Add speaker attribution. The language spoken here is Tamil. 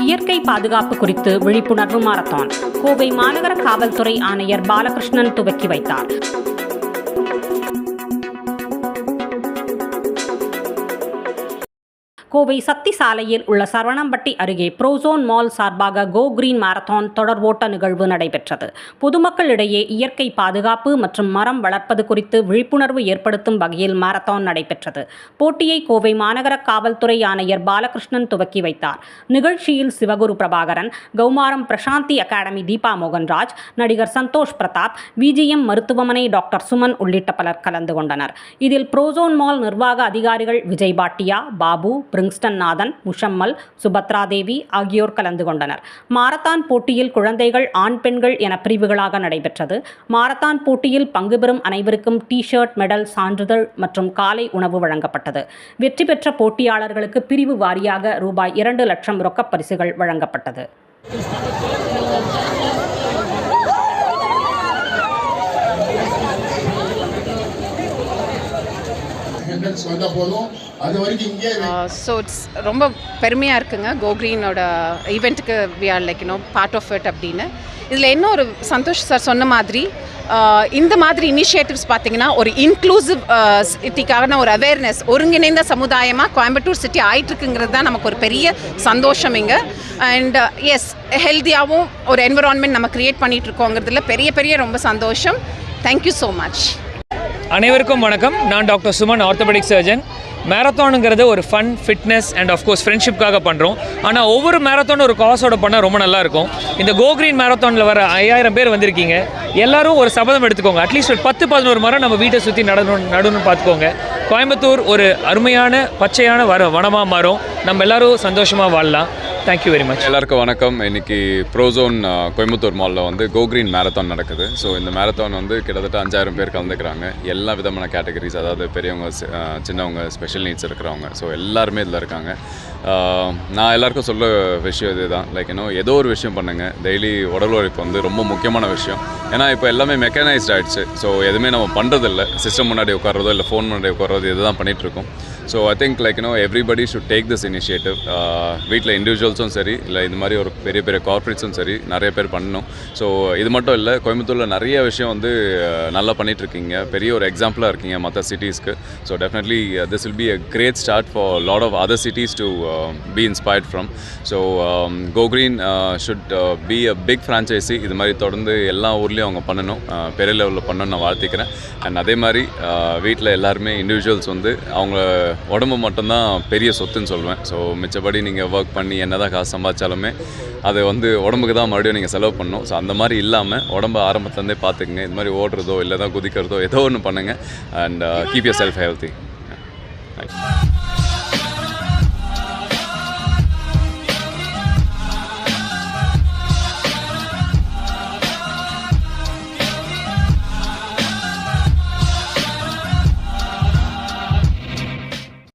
Speaker 1: இயற்கை பாதுகாப்பு குறித்து விழிப்புணர்வு மாரத்தான். கோவை மாநகர காவல்துறை ஆணையர் பாலகிருஷ்ணன் துவக்கி வைத்தார். கோவை சக்தி சாலையில் உள்ள சரவணம்பட்டி அருகே புரோசோன் மால் சார்பாக கோ கிரீன் மாரத்தான் தொடர் ஓட்ட நிகழ்வு நடைபெற்றது. பொதுமக்களிடையே இயற்கை பாதுகாப்பு மற்றும் மரம் வளர்ப்பது குறித்து விழிப்புணர்வு ஏற்படுத்தும் வகையில் மாரத்தான் நடைபெற்றது. போட்டியை கோவை மாநகர காவல்துறை ஆணையர் பாலகிருஷ்ணன் துவக்கி வைத்தார். நிகழ்ச்சியில் சிவகுரு பிரபாகரன் கௌமாரம் பிரசாந்தி அகாடமி தீபா மோகன்ராஜ் நடிகர் சந்தோஷ் பிரதாப் விஜிஎம் மருத்துவமனை டாக்டர் சுமன் உள்ளிட்ட பலர் கலந்து கொண்டனர். இதில் புரோசோன் மால் நிர்வாக அதிகாரிகள் விஜய் பாட்டியா பாபு பிரிங்ஸ்டன் நாதன் முஷம்மல் சுபத்ரா தேவி ஆகியோர் கலந்து கொண்டனர். மாரத்தான் போட்டியில் குழந்தைகள் ஆண் பெண்கள் என பிரிவுகளாக நடைபெற்றது. மாரத்தான் போட்டியில் பங்கு பெறும் அனைவருக்கும் டி ஷர்ட் மெடல் சான்றிதழ் மற்றும் காலை உணவு வழங்கப்பட்டது. வெற்றி பெற்ற போட்டியாளர்களுக்கு பிரிவு வாரியாக ரூபாய் இரண்டு லட்சம் ரொக்கப் பரிசுகள் வழங்கப்பட்டது.
Speaker 2: சென்டென்ஸ் வந்தால் போதும் அது வரைக்கும் இங்கே
Speaker 3: ஸோ இட்ஸ் ரொம்ப பெருமையாக இருக்குங்க. கோக்ரீனோட ஈவெண்ட்டுக்கு we are like you know part of it அப்படின்னு. இதில் என்ன ஒரு சந்தோஷ் சார் சொன்ன மாதிரி uh, இந்த மாதிரி இனிஷியேட்டிவ்ஸ் பார்த்தீங்கன்னா ஒரு இன்க்ளூசிவ் சிட்டிக்கான uh, ஒரு அவேர்னஸ் ஒருங்கிணைந்த சமுதாயமாக கோயம்புத்தூர் சிட்டி ஆயிட்டுருக்குங்கிறது தான் நமக்கு ஒரு பெரிய சந்தோஷம் இங்கே. அண்ட் எஸ் uh, ஹெல்த்தியாகவும் ஒரு என்விரான்மெண்ட் நம்ம க்ரியேட் பண்ணிகிட்ருக்கோங்கிறதுல பெரிய பெரிய ரொம்ப சந்தோஷம். தேங்க்யூ ஸோ மச்
Speaker 4: அனைவருக்கும் வணக்கம். நான் டாக்டர் சுமன் ஆர்த்தோபெடிக் சர்ஜன் மேரத்தானுங்கிறது ஒரு fun fitness and of course ஃப்ரெண்ட்ஷிப்காக பண்ணுறோம் ஆனால் ஒவ்வொரு மேரத்தானும் ஒரு காசோட பண்ணால் ரொம்ப நல்லாயிருக்கும் இந்த கோ மேரத்தானில் வர ஐயாயிரம் பேர் வந்திருக்கீங்க. எல்லாரும் ஒரு சபதம் எடுத்துக்கோங்க. அட்லீஸ்ட் ஒரு பத்து பதினோரு மரம் நம்ம வீட்டை சுற்றி நடணும் நடணும்னு பார்த்துக்கோங்க. கோயம்புத்தூர் ஒரு அருமையான பச்சையான வர வனமாக மாறும். நம்ம எல்லோரும் சந்தோஷமாக வாழலாம். தேங்க்யூ வெரி மச்
Speaker 5: எல்லாருக்கும் வணக்கம். இன்னைக்கு ப்ரோசோன் கோயம்புத்தூர் மாலில் வந்து கோ கிரீன் மேரத்தான் நடக்குது. ஸோ இந்த மேரத்தான் வந்து கிட்டத்தட்ட அஞ்சாயிரம் பேர் கலந்துக்கிறாங்க. எல்லா விதமான கேட்டகரிஸ் அதாவது பெரியவங்க சி- சின்னவங்க ஸ்பெஷல் நீட்ஸ் இருக்கிறவங்க. ஸோ எல்லாருமே இதில் இருக்காங்க. நான் எல்லாருக்கும் சொல்ல விஷயம் இதுதான். லைக் இன்னும் ஏதோ ஒரு விஷயம் பண்ணுங்கள் டெய்லி உடல் உழைப்பு வந்து ரொம்ப முக்கியமான விஷயம். ஏன்னா இப்போ எல்லாமே மெக்கனைஸ்ட் ஆகிடுச்சு ஸோ எதுவுமே நம்ம பண்ணுறதில்ல சிஸ்டம் முன்னாடி உட்காரதோ இல்லை ஃபோன் முன்னாடி உட்காரதோ இதுதான் பண்ணிகிட்ருக்கோம் இருக்கோம். So I think like you know everybody should take this initiative வீட்டில் இண்டிவிஜுவல் இண்டிவிஜுவல்ஸும் சரி இல்லை இந்த மாதிரி ஒரு பெரிய பெரிய கார்ப்பரேட்ஸும் சரி நிறைய பேர் பண்ணணும். ஸோ இது மட்டும் இல்லை கோயம்புத்தூரில் நிறைய விஷயம் வந்து நல்லா பண்ணிகிட்ருக்கீங்க இருக்கீங்க. பெரிய ஒரு எக்ஸாம்பிளாக இருக்கீங்க மற்ற சிட்டிஸ்க்கு so definitely this will be a great start for lot of other cities to be inspired from so go green should be a big franchisee இது மாதிரி தொடர்ந்து எல்லா ஊர்லேயும் அவங்க பண்ணணும். பெரிய லெவலில் பண்ணணும்னு நான் வாழ்த்திக்கிறேன். அண்ட் அதே மாதிரி வீட்டில் எல்லாருமே இண்டிவிஜுவல்ஸ் வந்து அவங்க உடம்பு மட்டும்தான் பெரிய சொத்துன்னு சொல்லுவேன் ஸோ மிச்சப்படி நீங்கள் ஒர்க் பண்ணி என்ன தான் காசு சம்பாதிச்சாலுமே அதை வந்து உடம்புக்கு தான் மறுபடியும் நீங்கள் செலவு பண்ணணும். ஸோ அந்த மாதிரி இல்லாமல் உடம்பு ஆரம்பத்துலேருந்தே பார்த்துக்குங்க. இது மாதிரி ஓடுறதோ இல்லை தான் குதிக்கிறதோ ஏதோ ஒன்று பண்ணுங்கள் and keep yourself healthy thanks